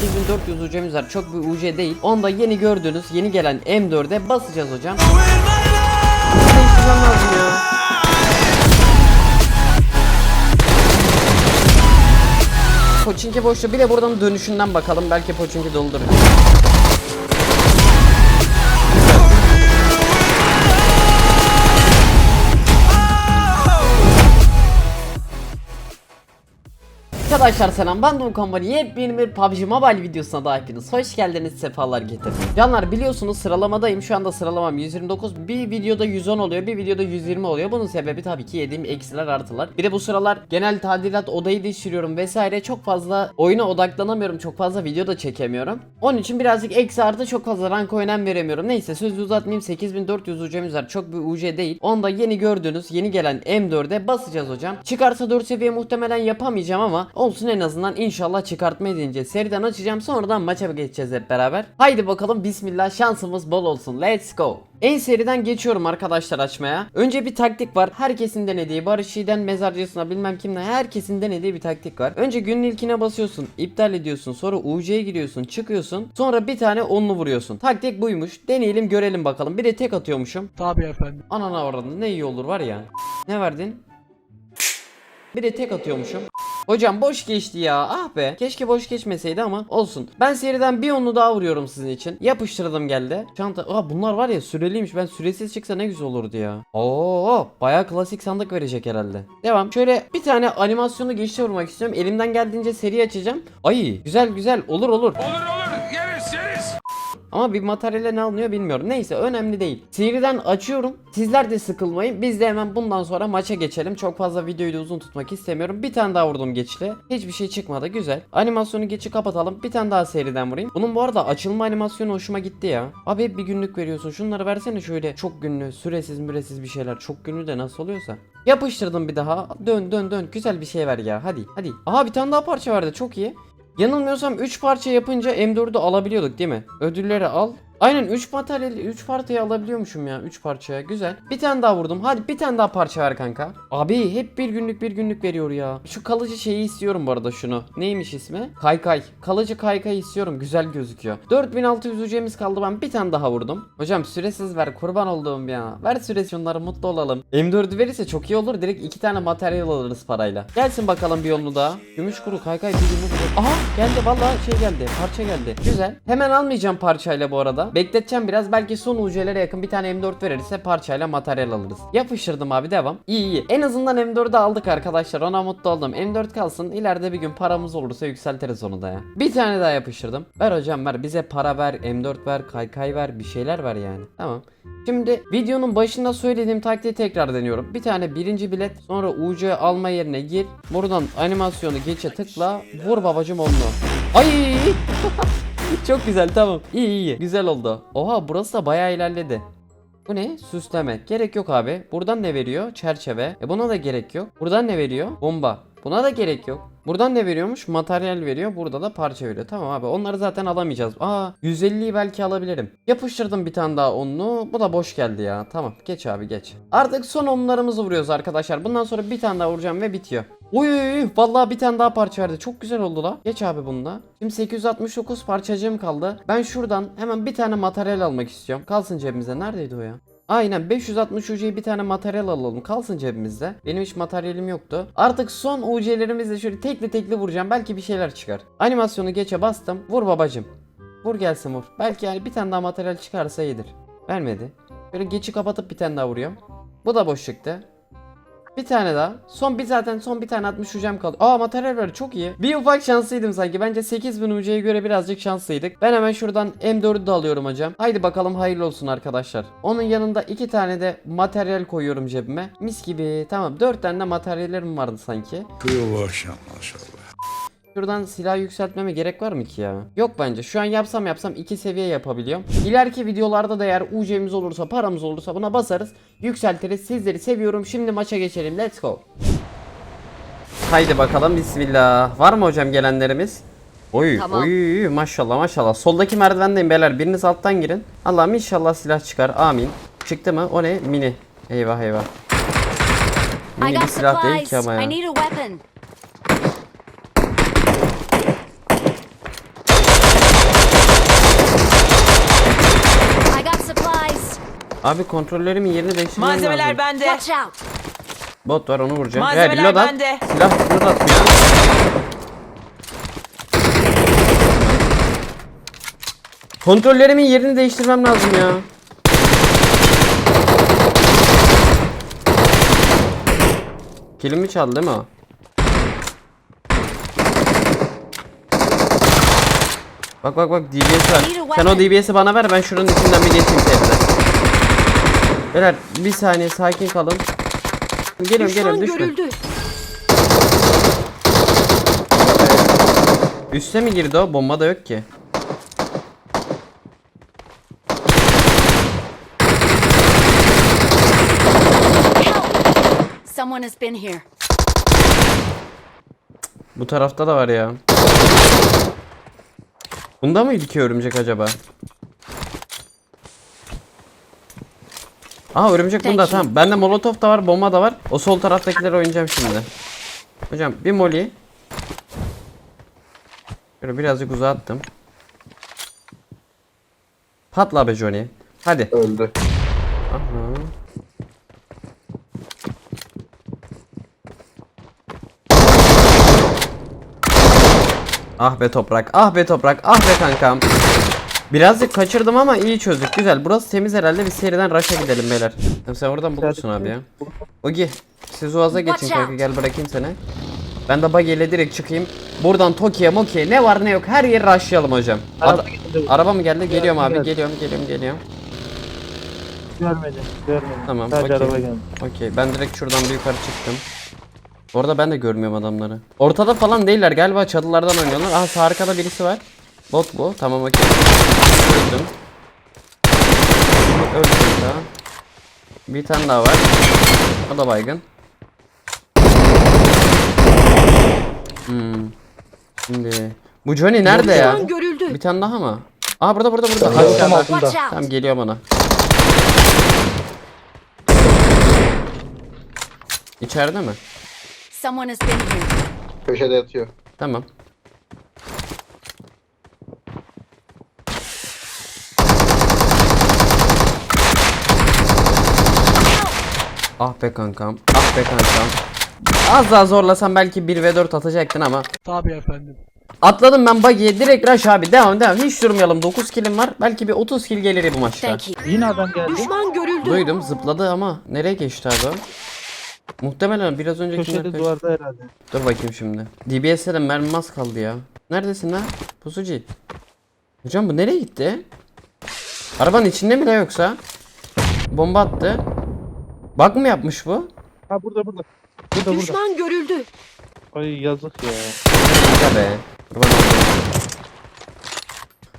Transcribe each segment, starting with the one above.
8400 UC'miz var. Çok bir UC değil. Onda yeni gördüğünüz yeni gelen M4'e basacağız hocam. Değiştirmem lazım ya. Poçinki boşta bir de buradan dönüşünden bakalım belki Poçinki doldur. Arkadaşlar selam ben Doğu Kompany yepyeni bir PUBG Mobile videosuna da hepiniz hoş geldiniz sefalar getirdiniz. Canlar biliyorsunuz sıralamadayım şu anda sıralamam 129 bir videoda 110 oluyor bir videoda 120 oluyor bunun sebebi tabii ki yediğim eksiler artılar. Bir de bu sıralar genel tadilat odayı değiştiriyorum vesaire çok fazla oyuna odaklanamıyorum çok fazla video da çekemiyorum. Onun için birazcık eksi artı çok fazla rank önem veremiyorum. Neyse sözü uzatmayayım 8400 UC'miz var çok bir UC değil. Onda yeni gördüğünüz yeni gelen M4'e basacağız hocam. Çıkarsa 4 seviye muhtemelen yapamayacağım ama olsun en azından inşallah çıkartmayı deneyeceğiz. Seriden açacağım sonradan maça geçeceğiz hep beraber. Haydi bakalım bismillah şansımız bol olsun. Let's go. En seriden geçiyorum arkadaşlar açmaya. Önce bir taktik var. Herkesin denediği Barış Yiğit'den mezarcısına bilmem kimden herkesin denediği bir taktik var. Önce günün ilkine basıyorsun. iptal ediyorsun. Sonra UC'ye giriyorsun. Çıkıyorsun. Sonra bir tane onlu vuruyorsun. Taktik buymuş. Deneyelim görelim bakalım. Bir de tek atıyormuşum. Tabii efendim. Anana oranı ne iyi olur var ya. Ne verdin? Bir de tek atıyormuşum. Hocam boş geçti ya. Ah be. Keşke boş geçmeseydi ama olsun. Ben seriden bir onlu daha vuruyorum sizin için. Yapıştırdım geldi. Çanta. Aa bunlar var ya süreliymiş. Ben süresiz çıksa ne güzel olurdu ya. Oo, bayağı klasik sandık verecek herhalde. Devam. Şöyle bir tane animasyonu geçişe vurmak istiyorum. Elimden geldiğince seri açacağım. Ay güzel güzel olur olur. Olur olur. Ama bir materyale ne alınıyor bilmiyorum. Neyse önemli değil. Seriden açıyorum. Sizler de sıkılmayın. Biz de hemen bundan sonra maça geçelim. Çok fazla videoyu da uzun tutmak istemiyorum. Bir tane daha vurdum geçli. Hiçbir şey çıkmadı. Güzel. Animasyonu geçi kapatalım. Bir tane daha seriden vurayım. Bunun bu arada açılma animasyonu hoşuma gitti ya. Abi hep bir günlük veriyorsun. Şunları versene şöyle çok günlü, süresiz müresiz bir şeyler. Çok günlü de nasıl oluyorsa. Yapıştırdım bir daha. Dön dön dön. Güzel bir şey ver ya. Hadi hadi. Aha bir tane daha parça verdi. Çok iyi. Yanılmıyorsam 3 parça yapınca M4'ü alabiliyorduk değil mi? Ödülleri al. Aynen 3 materyali 3 parçayı alabiliyormuşum ya 3 parçaya güzel. Bir tane daha vurdum. Hadi bir tane daha parça ver kanka. Abi hep bir günlük bir günlük veriyor ya. Şu kalıcı şeyi istiyorum bu arada şunu. Neymiş ismi? Kaykay. Kalıcı kaykay istiyorum. Güzel gözüküyor. 4600 UC'miz kaldı ben bir tane daha vurdum. Hocam süresiz ver kurban olduğum ya. Ver süresiz şunları mutlu olalım. M4'ü verirse çok iyi olur. Direkt 2 tane materyal alırız parayla. Gelsin bakalım bir yolunu daha. Gümüş kuru kaykay bir yumruk. Aha geldi vallahi şey geldi. Parça geldi. Güzel. Hemen almayacağım parçayla bu arada. Bekleteceğim biraz. Belki son UC'lere yakın bir tane M4 verirse parçayla materyal alırız. Yapıştırdım abi devam. İyi iyi. En azından M4'ü aldık arkadaşlar. Ona mutlu oldum. M4 kalsın. İleride bir gün paramız olursa yükseltiriz onu da ya. Bir tane daha yapıştırdım. Ver hocam ver. Bize para ver. M4 ver. Kaykay ver. Bir şeyler ver yani. Tamam. Şimdi videonun başında söylediğim taktiği tekrar deniyorum. Bir tane birinci bilet sonra UC alma yerine gir. Buradan animasyonu geçe tıkla. Vur babacım onu. Ay! Çok güzel tamam. İyi iyi. Güzel oldu. Oha burası da bayağı ilerledi. Bu ne? Süsleme. Gerek yok abi. Buradan ne veriyor? Çerçeve. E buna da gerek yok. Buradan ne veriyor? Bomba. Buna da gerek yok. Buradan ne veriyormuş? Materyal veriyor. Burada da parça veriyor. Tamam abi. Onları zaten alamayacağız. Aa 150'yi belki alabilirim. Yapıştırdım bir tane daha onlu. Bu da boş geldi ya. Tamam. Geç abi geç. Artık son onlarımızı vuruyoruz arkadaşlar. Bundan sonra bir tane daha vuracağım ve bitiyor. Uy vallahi bir tane daha parça verdi. Çok güzel oldu la. Geç abi bununla. Şimdi 869 parçacığım kaldı. Ben şuradan hemen bir tane materyal almak istiyorum. Kalsın cebimize. Neredeydi o ya? Aynen 560 UC'ye bir tane materyal alalım kalsın cebimizde. Benim hiç materyalim yoktu. Artık son UC'lerimizle şöyle tekli tekli vuracağım. Belki bir şeyler çıkar. Animasyonu geçe bastım. Vur babacım. Vur gelsin vur. Belki yani bir tane daha materyal çıkarsa iyidir. Vermedi. Böyle geçi kapatıp bir tane daha vuruyorum. Bu da boş çıktı. Bir tane daha. Son bir zaten son bir tane 60 UC'm kaldı. Aa materyal var çok iyi. Bir ufak şanslıydım sanki. Bence 8000 UC'ye göre birazcık şanslıydık. Ben hemen şuradan M4'ü de alıyorum hocam. Haydi bakalım hayırlı olsun arkadaşlar. Onun yanında iki tane de materyal koyuyorum cebime. Mis gibi. Tamam 4 tane de materyallerim vardı sanki. Kıvaşam maşallah. Şuradan silah yükseltmeme gerek var mı ki ya? Yok bence. Şu an yapsam yapsam iki seviye yapabiliyorum. İleriki videolarda da eğer UC'miz olursa paramız olursa buna basarız. Yükseltiriz. Sizleri seviyorum. Şimdi maça geçelim. Let's go. Haydi bakalım bismillah. Var mı hocam gelenlerimiz? Oy Tamam. oy maşallah maşallah. Soldaki merdivendeyim beyler. Biriniz alttan girin. Allah'ım inşallah silah çıkar. Amin. Çıktı mı? O ne? Mini. Eyvah eyvah. Mini bir silah değil ki ama ya. Abi kontrollerimin yerini değiştirmem Malzemeler lazım. bende. Watch out! Bot var onu vuracağım. Malzemeler reload at. bende. Silah reload atmıyor. Kontrollerimin yerini değiştirmem lazım ya. Kilimi çaldı değil mi o? Bak bak bak DBS var. Sen o DBS'i bana ver ben şuranın içinden bir geçeyim seninle. Beyler bir saniye sakin kalın. Geliyorum geliyorum düşme. görüldü. Üste mi girdi o? Bomba da yok ki. Someone has been here. Bu tarafta da var ya. Bunda mıydı ki örümcek acaba? Aa örümcek Thank bunda you. tamam. Bende molotof da var, bomba da var. O sol taraftakileri oynayacağım şimdi. Hocam bir moli. Şöyle birazcık uzağa attım. Patla be Johnny. Hadi. Öldü. Aha. Ah be toprak, ah be toprak, ah be kankam. Birazcık kaçırdım ama iyi çözdük. Güzel. Burası temiz herhalde. Biz seriden rush'a gidelim beyler. Sen oradan bulursun abi ya. Ogi, siz Uaz'a geçin kanka. Gel bırakayım seni. Ben de buggy ile direkt çıkayım. Buradan Toki'ye Moki'ye ne var ne yok her yeri rushlayalım hocam. Araba Ad- geldi. Araba mı geldi? Geliyorum abi. geldi. Geliyorum, geliyorum, geliyorum. Görmedim, görmedim. Tamam, Sadece okey. araba geldi. Okey ben direkt şuradan bir yukarı çıktım. Orada ben de görmüyorum adamları. Ortada falan değiller galiba çatılardan oynuyorlar. Aha sağ arkada birisi var. Bot bu. Tamam okey. Öldüm. Öldüm daha. Bir tane daha var. O da baygın. Hmm. Şimdi bu Johnny nerede ya? Görüldü. Bir tane daha mı? Aa burada burada burada. Tam Aşağıda. altında. Out! Tamam geliyor bana. İçeride mi? Someone has been here. Köşede yatıyor. Tamam. Ah be kankam. Ah be kankam. Az daha zorlasam belki 1 ve 4 atacaktın ama. Tabii efendim. Atladım ben buggy'e direkt rush abi devam devam hiç durmayalım 9 killim var belki bir 30 kill gelir bu maçta. Yine adam geldi. Düşman görüldü. Duydum zıpladı ama nereye geçti abi? Muhtemelen biraz önceki Köşede duvarda herhalde. Dur bakayım şimdi. DBS'de de mermi az kaldı ya. Neredesin lan? Pusucu. Hocam bu nereye gitti? Arabanın içinde mi de yoksa? Bomba attı. Bak mı yapmış bu? Ha burada burada. Burada burada. Düşman görüldü. Ay yazık ya. Şaka be. Kurban olayım.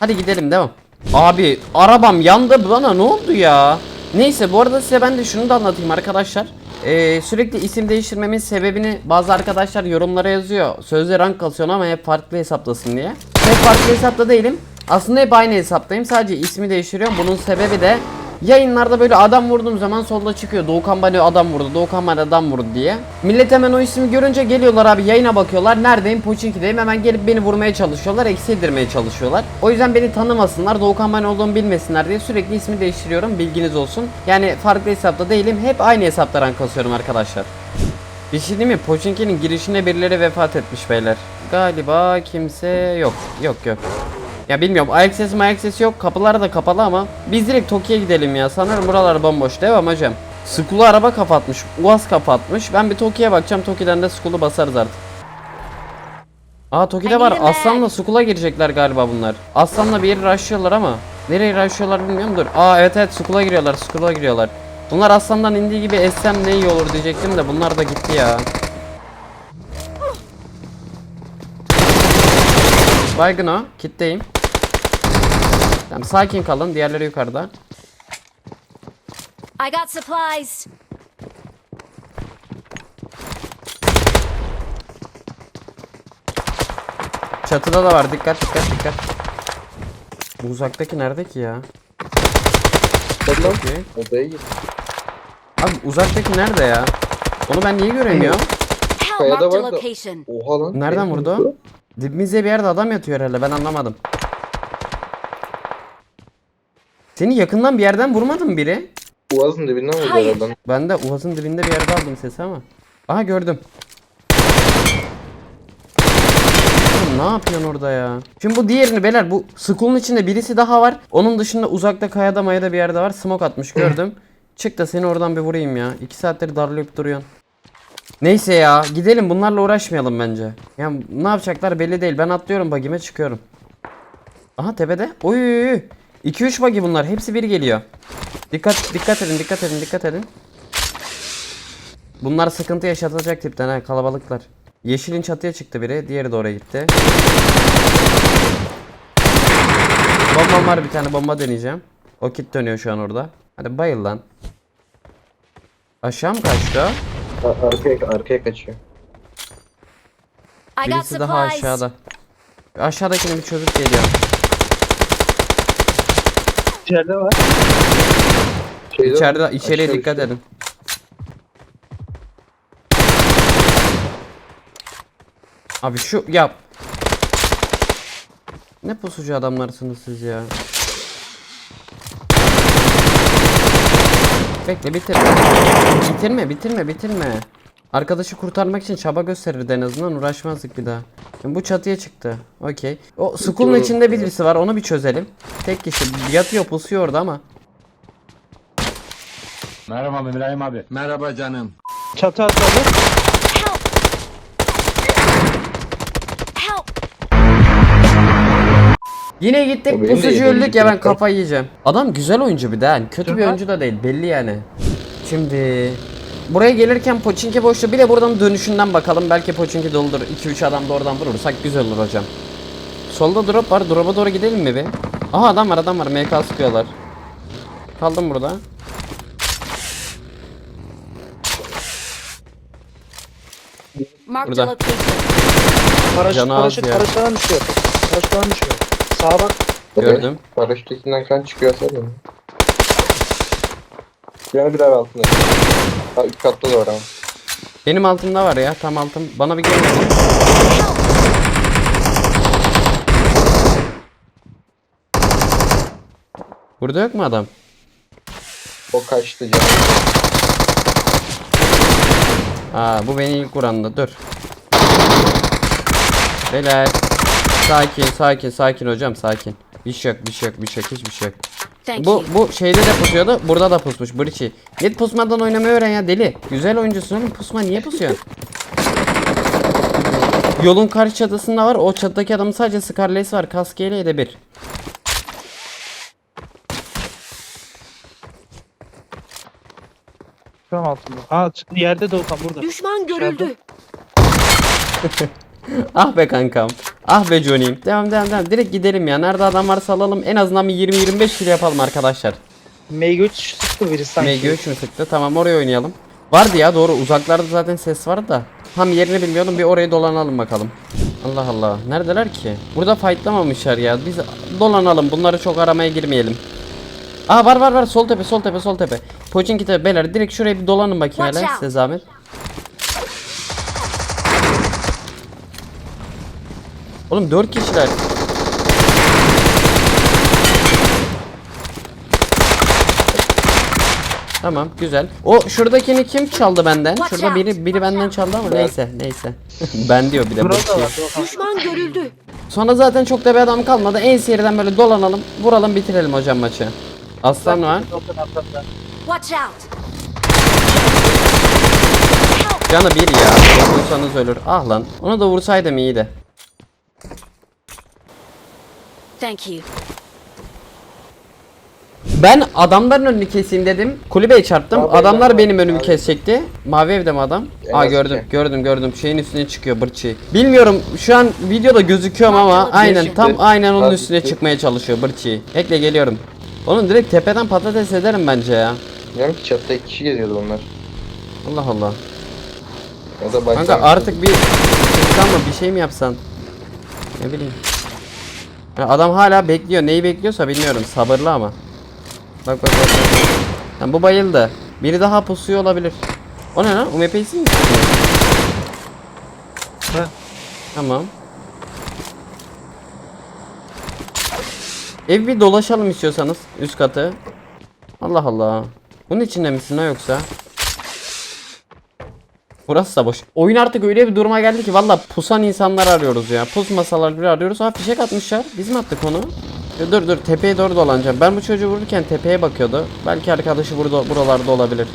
Hadi gidelim devam. Abi arabam yandı bana ne oldu ya? Neyse bu arada size ben de şunu da anlatayım arkadaşlar. Ee, sürekli isim değiştirmemin sebebini bazı arkadaşlar yorumlara yazıyor. Sözde rank kasıyorsun ama hep farklı hesaplasın diye. Hep farklı hesapta değilim. Aslında hep aynı hesaptayım. Sadece ismi değiştiriyorum. Bunun sebebi de yayınlarda böyle adam vurduğum zaman solda çıkıyor. Doğukan bana adam vurdu. Doğukan bana adam vurdu diye. Millet hemen o ismi görünce geliyorlar abi yayına bakıyorlar. Neredeyim? Pochinki'deyim. Hemen gelip beni vurmaya çalışıyorlar. Eksi yedirmeye çalışıyorlar. O yüzden beni tanımasınlar. Doğukan bana olduğumu bilmesinler diye sürekli ismi değiştiriyorum. Bilginiz olsun. Yani farklı hesapta değilim. Hep aynı hesapta rank kasıyorum arkadaşlar. Bir şey değil mi? Pochinki'nin girişinde birileri vefat etmiş beyler. Galiba kimse yok. Yok yok. Ya bilmiyorum ayak sesi ayak sesi yok kapılar da kapalı ama biz direkt Tokyo'ya gidelim ya sanırım buralar bomboş devam hocam. Skulu araba kapatmış Uaz kapatmış ben bir Tokyo'ya bakacağım Tokyo'dan da Skulu basarız artık. Aa Toki'de var. Aslan'la Skull'a girecekler galiba bunlar. Aslan'la bir yeri rushlıyorlar ama nereye rushlıyorlar bilmiyorum dur. Aa evet evet Skull'a giriyorlar Skull'a giriyorlar. Bunlar Aslan'dan indiği gibi essem ne iyi olur diyecektim de bunlar da gitti ya. Baygın o. Kitleyim. Tamam sakin kalın. Diğerleri yukarıda. I got supplies. Çatıda da var. Dikkat dikkat dikkat. Bu uzaktaki nerede ki ya? Okey. Odaya git. Abi uzaktaki nerede ya? Onu ben niye göremiyorum? Kayada var da-. Oha lan. Nereden vurdu. Dibimizde bir yerde adam yatıyor herhalde. Ben anlamadım. Seni yakından bir yerden vurmadı mı biri? Boğazın dibinden vurdu Hayır. herhalde. Ben de Uaz'ın dibinde bir yerde aldım sesi ama. Aha gördüm. Oğlum ne yapıyorsun orada ya? Şimdi bu diğerini beyler bu school'un içinde birisi daha var. Onun dışında uzakta kayada mayada bir yerde var. Smoke atmış gördüm. Çık da seni oradan bir vurayım ya. 2 saattir darlayıp duruyorsun. Neyse ya gidelim bunlarla uğraşmayalım bence. Ya ne yapacaklar belli değil. Ben atlıyorum bagime çıkıyorum. Aha tepede. Oy 2-3 bagi bunlar. Hepsi bir geliyor. Dikkat dikkat edin dikkat edin dikkat edin. Bunlar sıkıntı yaşatacak tipten ha kalabalıklar. Yeşilin çatıya çıktı biri, diğeri de oraya gitti. Bombam var bir tane bomba deneyeceğim. O kit dönüyor şu an orada. Hadi bayıl lan. Aşağı mı kaçtı Arkaya, arkaya kaçıyor. I got Birisi daha supplies. aşağıda. Aşağıdakini bir çözüp geliyor. İçeride var. Şeyde İçeride içeriye aşağı dikkat edin. Abi şu yap. Ne pusucu adamlarsınız siz ya. Bekle bitirme. Bitirme bitirme bitirme. Arkadaşı kurtarmak için çaba gösterirdi en azından uğraşmazdık bir daha. Şimdi bu çatıya çıktı. Okey. O school'un içinde birisi var onu bir çözelim. Tek kişi yatıyor pusuyor orada ama. Merhaba Mülayim abi. Merhaba canım. Çatı atladı. Yine gittik pusucu öldük ya ben kafayı yiyeceğim. Adam güzel oyuncu bir de yani kötü bir oyuncu da değil belli yani. Şimdi buraya gelirken Pochinki boştu bir de buradan dönüşünden bakalım belki Pochinki doludur 2-3 adam da oradan vurursak güzel olur hocam. Solda drop var drop'a doğru gidelim mi bir? Aha adam var adam var MK sıkıyorlar. Kaldım burada. Burada. Paraşüt, Canı az paraşüt, ya. paraşütten düşüyor. Paraşütten düşüyor. Sağa bak. Gördüm. Paraşütünden kan çıkıyor sen mi? Yani bir daha altında. Ha üst katta da var ama. Benim altımda var ya tam altım. Bana bir gelmedi. Burada yok mu adam? O kaçtı canım. Aa bu beni ilk vuranda dur. Beyler. Sakin sakin sakin hocam sakin. Bir şey yok bir şey yok bir şey yok hiçbir şey yok. Thank Bu bu şeyde de pusuyordu burada da pusmuş Brichi. Git pusmadan oynamayı öğren ya deli. Güzel oyuncusun oğlum pusma niye pusuyorsun? Yolun karşı çatısında var o çatıdaki adamın sadece Scarlet's var kaskeyle de bir. Şu an altında. Aa çıktı yerde de Okan burada. Düşman görüldü. Ah be kankam. Ah be Johnny'im. Devam devam devam. Direkt gidelim ya. Nerede adam varsa alalım. En azından bir 20-25 kilo yapalım arkadaşlar. MG3 sıktı biri sanki. MG3 mü sıktı? Tamam oraya oynayalım. Vardı ya doğru uzaklarda zaten ses vardı da. Tam yerini bilmiyordum bir oraya dolanalım bakalım. Allah Allah. Neredeler ki? Burada fightlamamışlar ya. Biz dolanalım. Bunları çok aramaya girmeyelim. Aa var var var sol tepe sol tepe sol tepe. Pochinki tepe beyler direkt şuraya bir dolanın bakayım hele size zahmet. Oğlum 4 kişiler. Tamam güzel. O şuradakini kim çaldı benden? Watch Şurada biri biri benden çaldı ama neyse neyse. ben diyor bir de şey. Okan. Düşman görüldü. Sonra zaten çok da bir adam kalmadı. En seriden böyle dolanalım, vuralım, bitirelim hocam maçı. Aslan var. Watch out. Canı bir ya. Vursanız ölür. Ah lan. Onu da vursaydım iyiydi. Thank you. Ben adamların önünü keseyim dedim. Kulübeye çarptım. Abi, Adamlar ben- benim önümü abi. kesecekti. Mavi evde mi adam? En Aa az gördüm, iki. gördüm, gördüm. Şeyin üstüne çıkıyor bırçı. Bilmiyorum şu an videoda gözüküyorum ama aynen tam aynen onun Abi, üstüne iki. çıkmaya çalışıyor bırçı. Ekle geliyorum. Onun direkt tepeden patates ederim bence ya. Bilmiyorum ki çatıda iki kişi geziyordu onlar. Allah Allah. Ya da Kanka artık bir çıksan mı bir şey mi yapsan? Ne bileyim. Ya adam hala bekliyor. Neyi bekliyorsa bilmiyorum. Sabırlı ama. Bak bak bak. bak. Lan bu bayıldı. Biri daha pusuyor olabilir. O ne lan? UMP'si mi? Ha. Tamam. Ev bir dolaşalım istiyorsanız üst katı. Allah Allah. Bunun içinde misin ha yoksa? Burası da boş. Oyun artık öyle bir duruma geldi ki valla pusan insanlar arıyoruz ya. Pus masalar bile arıyoruz. Ha fişek atmışlar. Biz mi attık onu? Dur dur tepeye doğru dolanacağım. Ben bu çocuğu vururken tepeye bakıyordu. Belki arkadaşı burada buralarda olabilir.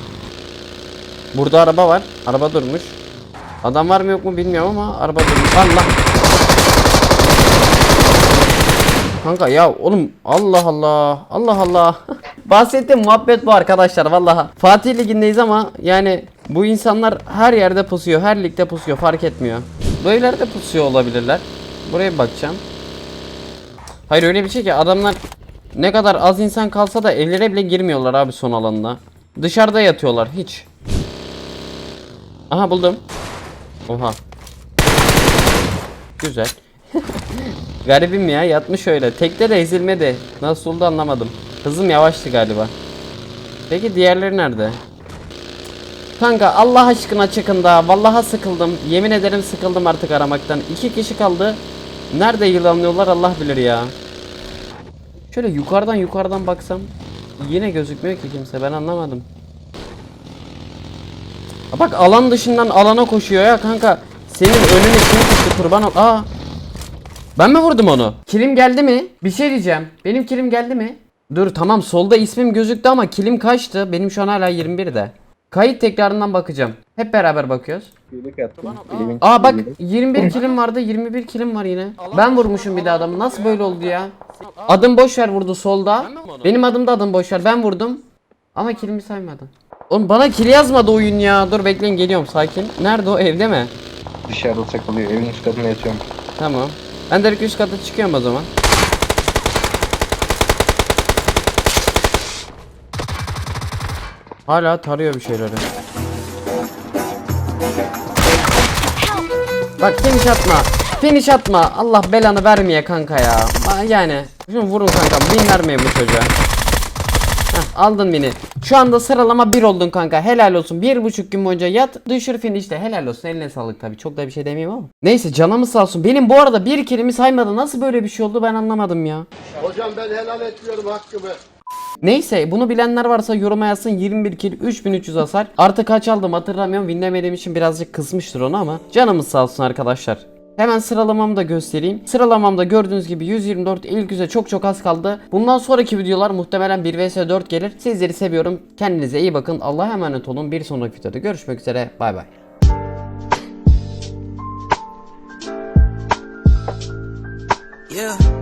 Burada araba var. Araba durmuş. Adam var mı yok mu bilmiyorum ama araba durmuş. Allah. Kanka ya oğlum Allah Allah Allah Allah Bahsettiğim muhabbet bu arkadaşlar vallahi Fatih Ligi'ndeyiz ama yani bu insanlar her yerde pusuyor her ligde pusuyor fark etmiyor Böylelerde pusuyor olabilirler Buraya bakacağım Hayır öyle bir şey ki adamlar ne kadar az insan kalsa da evlere bile girmiyorlar abi son alanına Dışarıda yatıyorlar hiç Aha buldum Oha Güzel Garibim ya yatmış öyle. Tekte de ezilmedi. Nasıl oldu anlamadım. Hızım yavaştı galiba. Peki diğerleri nerede? Kanka Allah aşkına çıkın da. Vallaha sıkıldım. Yemin ederim sıkıldım artık aramaktan. İki kişi kaldı. Nerede yılanlıyorlar Allah bilir ya. Şöyle yukarıdan yukarıdan baksam yine gözükmüyor ki kimse ben anlamadım. Bak alan dışından alana koşuyor ya kanka. Senin önüne kim tuttu kurban ol. Aa ben mi vurdum onu? Kilim geldi mi? Bir şey diyeceğim. Benim kilim geldi mi? Dur tamam solda ismim gözüktü ama kilim kaçtı? Benim şu an hala 21'de. Kayıt tekrarından bakacağım. Hep beraber bakıyoruz. Aa bak 21 kilim vardı 21 kilim var yine. Ben vurmuşum bir de adamı. Nasıl böyle oldu ya? Adım boşver vurdu solda. Benim adım da adım boşver. Ben vurdum. Ama kilimi saymadı. Oğlum bana kill yazmadı oyun ya. Dur bekleyin geliyorum sakin. Nerede o evde mi? Dışarıda takılıyor. Evin üst katında yatıyorum. Tamam. Ben direkt üst kata çıkıyorum o zaman. Hala tarıyor bir şeyleri. Bak finish atma. Finish atma. Allah belanı vermeye kanka ya. Yani. Şunu vurun kanka. Bin vermeyin bu çocuğa. Heh, aldın beni. Şu anda sıralama 1 oldun kanka. Helal olsun. Bir buçuk gün boyunca yat. Düşür finişte. Helal olsun. Eline sağlık tabii. Çok da bir şey demeyeyim ama. Neyse canımız sağ olsun. Benim bu arada bir kelimi saymadı. Nasıl böyle bir şey oldu ben anlamadım ya. Hocam ben helal etmiyorum hakkımı. Neyse bunu bilenler varsa yoruma yazsın 21 kill 3300 hasar. Artık kaç aldım hatırlamıyorum. Winlemediğim için birazcık kısmıştır onu ama. Canımız sağ olsun arkadaşlar. Hemen sıralamamı da göstereyim. Sıralamamda gördüğünüz gibi 124 ilk yüze çok çok az kaldı. Bundan sonraki videolar muhtemelen 1 vs 4 gelir. Sizleri seviyorum. Kendinize iyi bakın. Allah'a emanet olun. Bir sonraki videoda görüşmek üzere. Bay bay. Yeah.